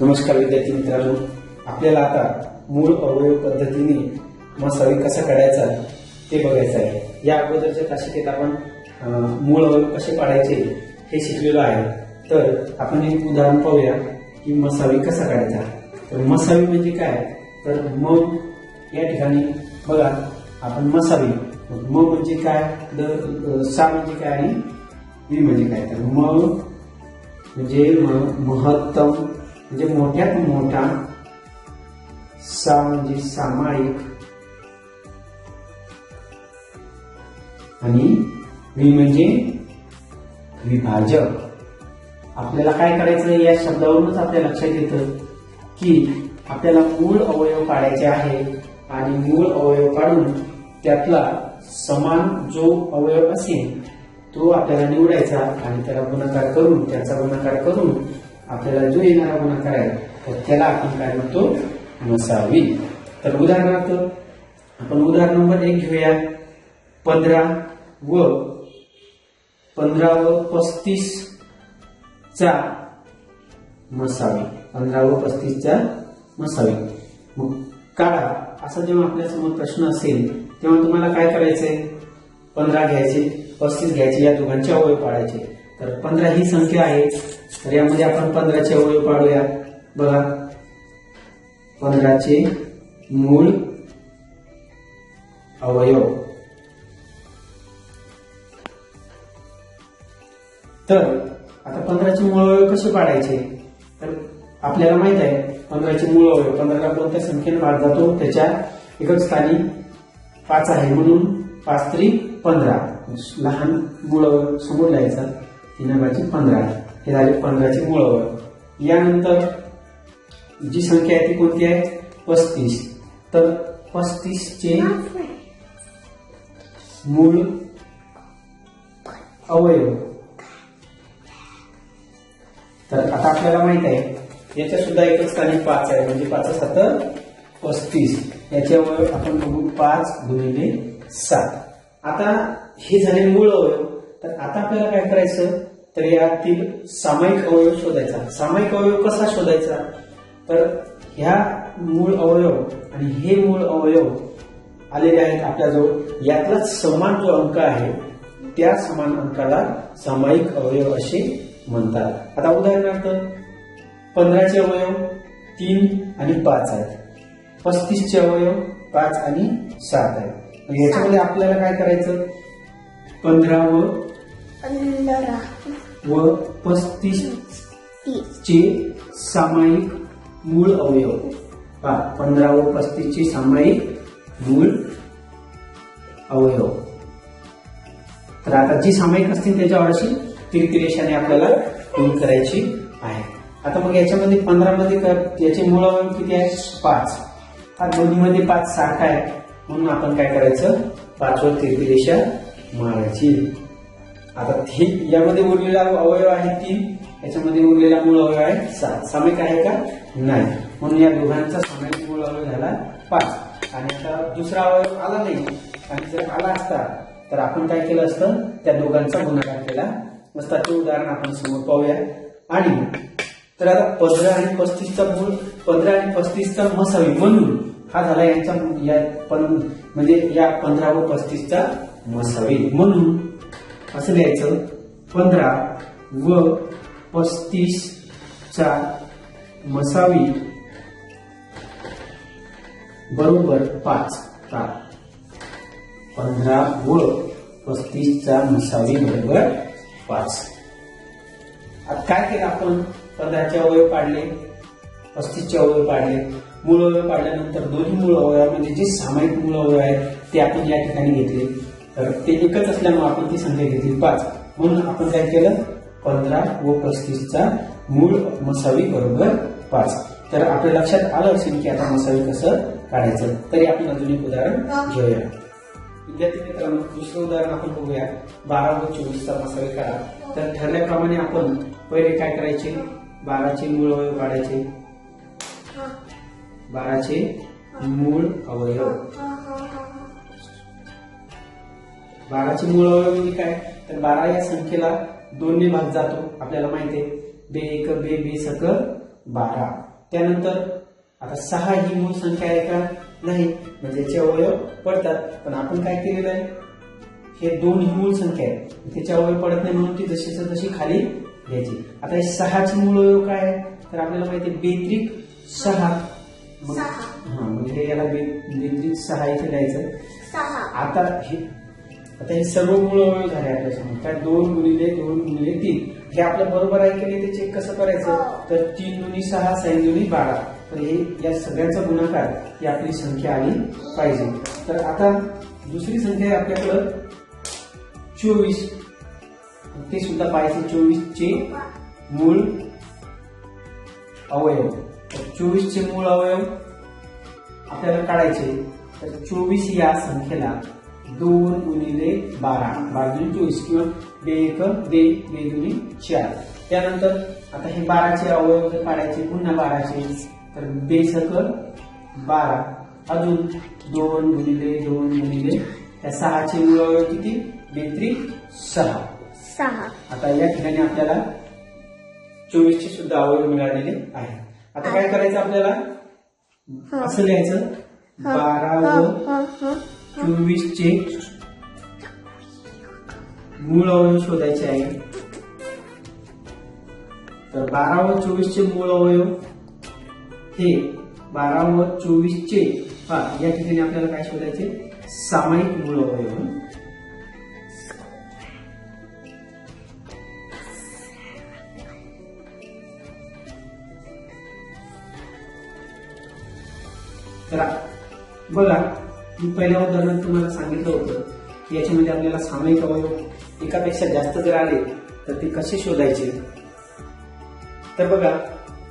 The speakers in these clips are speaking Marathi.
नमस्कार विद्यार्थी मित्रांनो. आपल्याला आता मूळ अवयव पद्धतीने मसावी कसा काढायचा ते बघायचं आहे. या अगोदरच्या तासिकेत आपण मूळ अवयव कसे काढायचे हे शिकलेलो आहे. तर आपण एक उदाहरण पाहूया की मसावी कसा काढायचा. तर मसावी म्हणजे काय? तर म या ठिकाणी बघा आपण मसावी म म्हणजे काय? द सा म्हणजे काय आणि वी म्हणजे काय? तर म म्हणजे म- महत्तम म्हणजे मोठ्यात मोठा सा म्हणजे सामायिक. आणि वि म्हणजे विभाजक. आपल्याला काय करायचं? या शब्दावरूनच आपल्या लक्षात येतं की आपल्याला मूळ अवयव काढायचे आहे आणि मूळ अवयव काढून त्यातला समान जो अवयव असेल तो आपल्याला निवडायचा आणि त्याला गुणाकार करून त्याचा गुणाकार करून आपल्याला जो येणारा गुणाकार आहे तर त्याला आपण काय म्हणतो? नसावी तर उदाहरणार्थ आपण उदाहरण नंबर एक घेऊया. पंधरा व पंधरा व पस्तीस चा मसावी. पंधरा व पस्तीसचा मसावी. मग काढा. असा जेव्हा आपल्यासमोर प्रश्न असेल तेव्हा तुम्हाला काय करायचंय? पंधरा घ्यायचे पस्तीस घ्यायचे या दोघांचे अवय पाळायचे. तर पंधरा ही संख्या आहे. तर यामध्ये आपण पंधराचे अवयव पाडूया. बघा. पंधराचे मूळ अवयव. तर आता पंधराचे मूळ अवयव कसे पाडायचे? तर आपल्याला माहीत आहे पंधराचे मूळ अवयव. पंधराला कोणत्या संख्येने भाग जातो? त्याच्या एकच स्थानी पाच आहे. म्हणून पाच तरी पंधरा. लहान मूळ अवयव समोर लिहायचा. भाजी पंधरा हे झाले पंधराचे मूळ यानंतर जी संख्या आहे ती कोणती आहे? पस्तीस. तर पस्तीसचे मूळ अवयव. तर आता आपल्याला माहीत आहे याच्या सुद्धा एकच स्थानी पाच आहे म्हणजे पाच सात पस्तीस. याचे अवयव आपण बघू पाच गुणिले सात. आता हे झाले मूळ अवयव. तर आता आपल्याला काय करायचं? तर यातील सामायिक अवयव शोधायचा. सामायिक अवयव कसा शोधायचा? तर ह्या मूळ अवयव आणि हे मूळ अवयव आलेले आहेत आपल्याजवळ. यातला समान जो अंक आहे त्या समान अंकाला सामायिक अवयव असे म्हणतात. आता उदाहरणार्थ पंधराचे अवयव तीन आणि पाच आहेत. पस्तीसचे अवयव पाच आणि सात आहेत. याच्यामध्ये आपल्याला काय करायचं? पंधरा व व पस्तीस तीस. चे सामायिक मूळ अवयव. पहा पंधरा व पस्तीस चे सामायिक मूळ अवयव. तर आता जी सामायिक असतील त्याच्यावर अशी तिरकी रेषाने आपल्याला गुण करायची आहे. आता मग याच्यामध्ये पंधरा मध्ये कर याचे मूळ अवयव किती आहे पाच. हा दोन्हीमध्ये पाच सारखा आहे. म्हणून आपण काय करायचं? पाचवर तिरकी रेषा मारायची. आता हे यामध्ये उरलेला अवयव आहे तीन. याच्यामध्ये उरलेला मूळ अवयव आहे सात. सामायिक आहे का? नाही. म्हणून या दोघांचा सामायिक मूळ अवयव झाला पाच. आणि आता दुसरा अवयव आला नाही. आणि जर आला असता तर आपण काय केलं असतं? त्या दोघांचा गुणाकार केला असता. ते उदाहरण आपण समोर पाहूया. आणि तर आता पंधरा आणि पस्तीसचा मूळ पंधरा आणि पस्तीसचा मसावी म्हणून हा झाला यांचा या पण म्हणजे या पंधरा व पस्तीसचा मसावी म्हणून असं लिहायचं. पंधरा व पस्तीसचा मसावी. बरोबर पाच. का पंधरा व पस्तीसचा मसावी बरोबर पाच. आता काय केलं आपण? पंधराच्या अवयव पाडले पस्तीसच्या अवयव पाडले. मूळ अवयव पाडल्यानंतर दोन्ही मूळ अवयवामध्ये म्हणजे जे सामायिक मूळ अवयव आहेत ते आपण या ठिकाणी घेतले. तर ते एकच असल्यामुळे आपण ती संख्या घेतली पाच. म्हणून आपण काय केलं? पंधरा व पस्तीसचा मूळ मसावी बरोबर पाच. तर आपल्या लक्षात आलं असेल की आता मसावी कसं काढायचं? तरी आपण अजून एक उदाहरण घेऊया. विद्यार्थी मित्रांनो दुसरं उदाहरण आपण बघूया. बारा व चोवीसचा मसावी काढा. तर ठरल्याप्रमाणे आपण पहिले काय करायचे? बाराचे मूळ अवयव काढायचे. बाराचे मूळ अवयव. बाराचे मूळ अवयव म्हणजे काय? तर बारा या संख्येला दोनने भाग जातो आपल्याला माहिती आहे. बे एक बे बे सक बारा. त्यानंतर आता सहा ही मूळ संख्या आहे का? नाही. म्हणजे याचे अवयव पडतात. पण आपण काय केलेलं आहे? हे दोन ही मूळ संख्या आहे. त्याचे अवयव पडत नाही म्हणून ती जशीच तशी खाली घ्यायची. आता हे सहाचे मूळ अवयव काय आहे? तर आपल्याला माहिती आहे बेत्रिक सहा. हा म्हणजे याला बेत्रिक सहा इथे द्यायचं आता हे आता हे सर्व मूळ अवयव झाले आपल्यासमोर. काय दोन गुणिले दोन गुणिले तीन. हे आपलं बरोबर आहे की नाही ते चेक कसं करायचं? हो. तर तीन दुनी सहा साईन दुनी बारा. तर हे या सगळ्यांचा गुणाकार ही आपली संख्या आली पाहिजे. तर आता दुसरी संख्या आहे आपल्याकडं चोवीस. ते सुद्धा पाहिजे चोवीस चे मूळ अवयव. तर चोवीस चे मूळ अवयव आपल्याला काढायचे. तर चोवीस या संख्येला दोन गुणिले बारा. दुनी चोवीस किंवा बे एक बे बे दुनी चार. त्यानंतर आता हे बाराचे अवयव जर काढायचे पुन्हा बाराचे तर बे सकल बारा. अजून दोन गुणिले दोन गुणिले त्या सहाचे मूळ अवयव किती? बेत्री सहा. सहा. आता या ठिकाणी आपल्याला चोवीसचे सुद्धा अवयव मिळालेले आहे आता काय करायचं आपल्याला. असं लिहायचं. बारा व. चोवीसचे मूळ अवयव शोधायचे आहे. तर बारा व चोवीसचे मूळ अवयव हे बारा व चोवीसचे हा या ठिकाणी आपल्याला काय शोधायचे? सामायिक मूळ अवयव. तर बघा मी पहिल्या उदाहरणात तुम्हाला सांगितलं होतं की याच्यामध्ये आपल्याला सामायिक अवयव एकापेक्षा जास्त जर आले तर ते कसे शोधायचे? तर बघा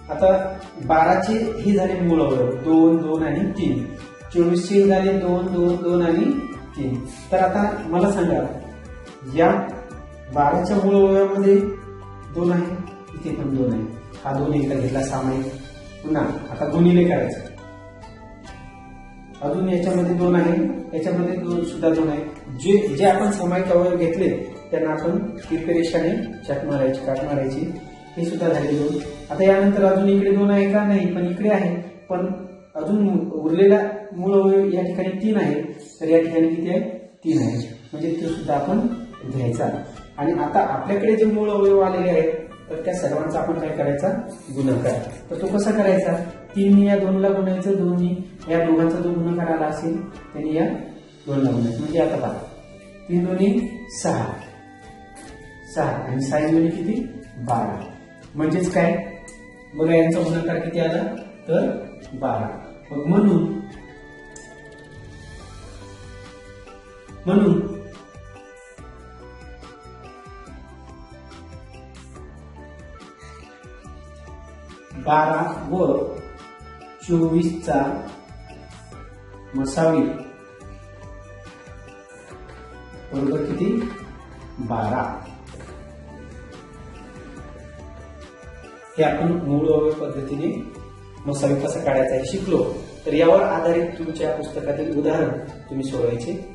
आता बाराचे हे झाले मूळ अवयव दोन दोन आणि तीन. चोवीसचे झाले दोन दोन दोन आणि तीन. तर आता मला सांगा या बाराच्या मूळ अवयवामध्ये दोन आहे इथे पण दोन आहे. हा दोन एकदा घेतला सामायिक. पुन्हा आता दोन्हीने करायचं. अजून याच्यामध्ये दोन आहे. याच्यामध्ये दोन सुद्धा दोन आहे. जे जे आपण सामायिक अवयव घेतले त्यांना आपण तिरके रेषाने मारायची काट मारायची. हे सुद्धा झाले दोन. आता यानंतर अजून इकडे दोन आहे का? नाही पण इकडे आहे. पण अजून उरलेला मूळ अवयव या ठिकाणी तीन आहे. तर या ठिकाणी किती आहे? तीन आहे. म्हणजे तो सुद्धा आपण घ्यायचा. आणि आता आपल्याकडे जे मूळ अवयव आलेले आहेत तर त्या सर्वांचा आपण काय करायचा? गुणाकार तर तो कसा करायचा? तीन या दोनला गुणायचं दोन्ही या दोघांचा जो गुणाकार आला असेल त्यांनी या दोनला गुणायचं म्हणजे आता पहा. तीन दोन्ही सहा सहा आणि साईन दोन्ही म्हणजे किती? बारा म्हणजेच काय? बघा यांचा गुणाकार किती आला? तर बारा. मग म्हणून म्हणून बारा व चोवीसचा मसावी. बरोबर किती? बारा. हे आपण मूळ अवयव पद्धतीने मसावी कसा काढायचा हे शिकलो. तर यावर आधारित तुमच्या पुस्तकातील उदाहरण तुम्ही सोडवायचे.